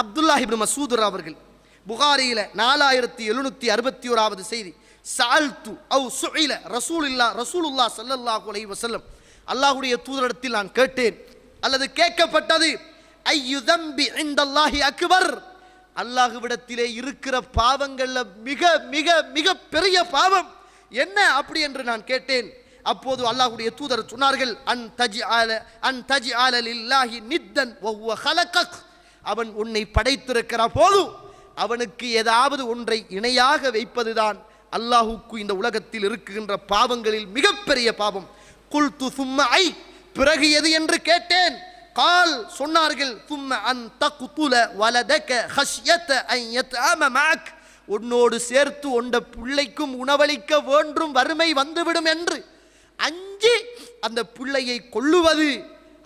அப்துல்லா இப்னு மசூதர் அவர்கள் புகாரியில் நாலாயிரத்தி எழுநூற்றி அறுபத்தி ஓராவது செய்தி சால்து அவு சுயில ரசூலுல்லா ரசூலுல்லா சல்லல்லாஹு அலைஹி வசல்லம் அல்லாஹுடைய தூதரிடத்தில் நான் கேட்டேன். அல்லது கேட்கப்பட்டது ஐயு தம்பி இந்தல்லாஹி அக்பர். அல்லாஹுவிடத்திலே இருக்கிற பாவங்கள்ல மிக மிக மிக பெரிய பாவம் என்ன அப்படி என்று நான் கேட்டேன். அப்போது அல்லாஹுடைய தூதர் சொன்னார்கள் அன் தஜி ஆல அன் தஜி ஆலலில்லாஹி நித்தன் ஒவ்வொரு ஹலக்கக் அவன் உன்னை படைத்திருக்கிற போதும் அவனுக்கு ஏதாவது ஒன்றை இணையாக வைப்பதுதான் அல்லாஹுக்கு இந்த உலகத்தில் இருக்குகின்ற பாவங்களில் மிகப்பெரிய பாவம். குல்து சும்ம ஐ பிறகு எது என்று கேட்டேன். கால் சொன்னார்கள் சும்ம அன் தகுதுல வலதக ஹஷ்யத அன் யத்அம மாக். உன்னோடு சேர்த்து உண்ட பிள்ளைக்கும் உணவளிக்க வேண்டும் வறுமை வந்துவிடும் என்று. அஞ்சி அந்த பிள்ளையை கொள்ளுவது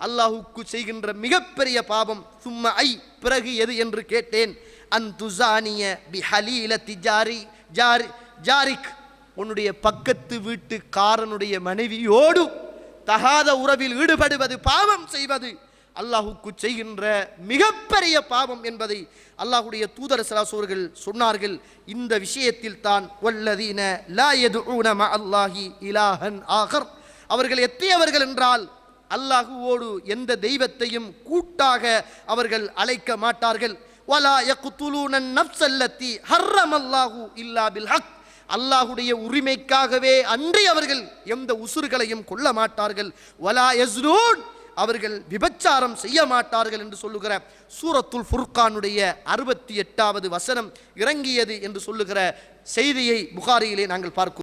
அல்லாஹுக்கு செய்கின்ற மிகப்பெரிய பாவம் சும்ம ஐ பிறகு எது? என்று கேட்டேன். அன் துசானிய பி ஹலீல திஜாரி ஜாரி ஜாரிக் உன்னுடைய பக்கத்து வீட்டு காரனுடைய மனைவியோடு தகாத உறவில் ஈடுபடுவது பாவம் செய்வது அல்லாஹுக்கு செய்கின்ற மிகப்பெரிய பாவம் என்பதை அல்லாஹுடைய தூதர் சலாசோர்கள் சொன்னார்கள். இந்த விஷயத்தில் தான் வல்லதீன லா எது அல்லாஹி இலாஹன் ஆகர். அவர்கள் எத்தியவர்கள் என்றால் அல்லாஹுவோடு எந்த தெய்வத்தையும் கூட்டாக அவர்கள் அழைக்க மாட்டார்கள். வலா யகுத்துலூனன் நப்சல்லத்தி ஹர்ரம் ஹர்ரமல்லாஹு இல்லா பில் ஹக். அல்லாஹுடைய உரிமைக்காகவே அன்றி அவர்கள் எந்த உசுர்களையும் கொள்ள மாட்டார்கள். வலா யஸ்ரூன் அவர்கள் விபச்சாரம் செய்ய மாட்டார்கள் என்று சொல்லுகிற சூரத்துல் ஃபுர்கானுடைய அறுபத்தி எட்டாவது வசனம் இறங்கியது என்று சொல்லுகிற செய்தியை புகாரியிலே நாங்கள் பார்க்கிறோம்.